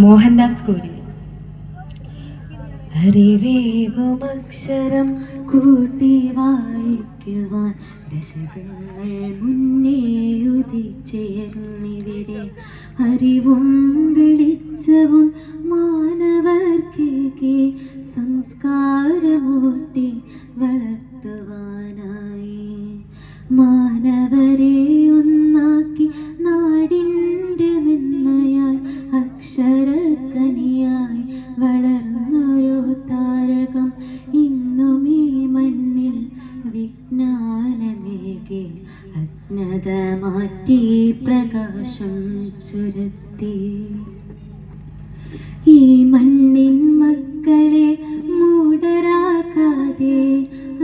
മോഹൻദാസ് കൂടി. അറിവേകുമക്ഷരം കൂട്ടി വായിക്കുവാൻ ദശകങ്ങൾ മുന്നേ ഉദിച്ചേർന്നിവിടെ അറിവും വെളിച്ചവും മാനവർക്കേക്ക് സംസ്കാരമൂട്ടി വളർത്തുവാനായി. മാനവരെ താരകം ഇന്നും ഈ മണ്ണിൽ വിജ്ഞാനമേകെ അജ്ഞത മാറ്റി പ്രകാശം ചുരത്തി. ഈ മണ്ണിൻ മക്കളെ മൂടരാക്കാതെ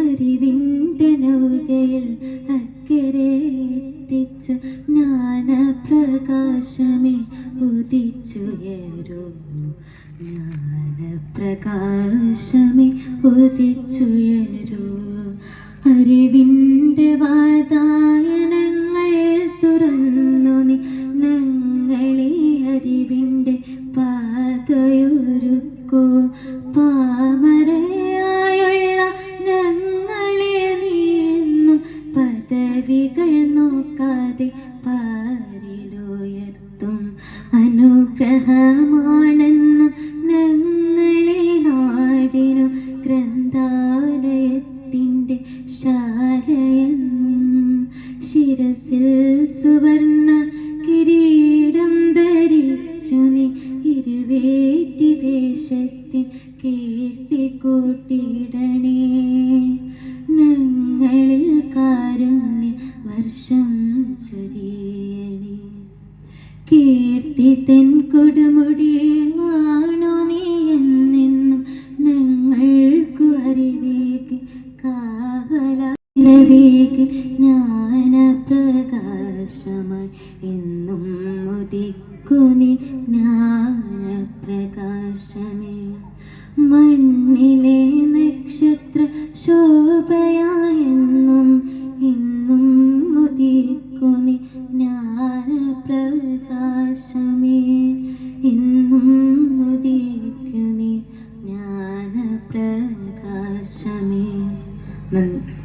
അറിവിന്റെ നൗകയിൽ അക്കരെ എത്തിച്ച് ജ്ഞാനപ്രകാശമേ ഉദിച്ചുയരൂ ജ്ഞാനപ്രകാശമേ ഉദിച്ചുയരൂ അറിവിന്റെ വാതായനങ്ങൾ തുറന്നു നീ. ഞങ്ങളെ അറിവിന്റെ പാതയൊരുക്കൂ. പാമരയായുള്ള ഞങ്ങളെ നീന്നും പദവികൾ നോക്കാതെ പാരിലുയർത്തും അനുഗ്രഹമാണെന്നും ഞങ്ങളെ നാടിനു ഗ്രന്ഥാലയത്തിന്റെ ശാലയെന്നും ശിരസിൽ സുവർണ കിരീടം ധരിച്ചു നീ ഇരുവേറ്റി ദേശത്തിൻ കീർത്തി കൂട്ടിയിടണേ. ഞങ്ങളിൽ കാരുണ്യ വർഷം ചൊരിയണേ. നിത്യത്തിൻ കൊടുമുടിയാണോ നീ എന്നെന്നും ഞങ്ങൾക്കു അരിവേക്ക് കാവലവേക്ക് ജ്ഞാനപ്രകാശമായി എന്നും മുദിക്കു ജ്ഞാനപ്രകാശമേ. മണ്ണിലെ നക്ഷത്ര ശോഭയായെന്നും ഇന്നും മുദിക്കു നീ ആശമേ നന്ദി.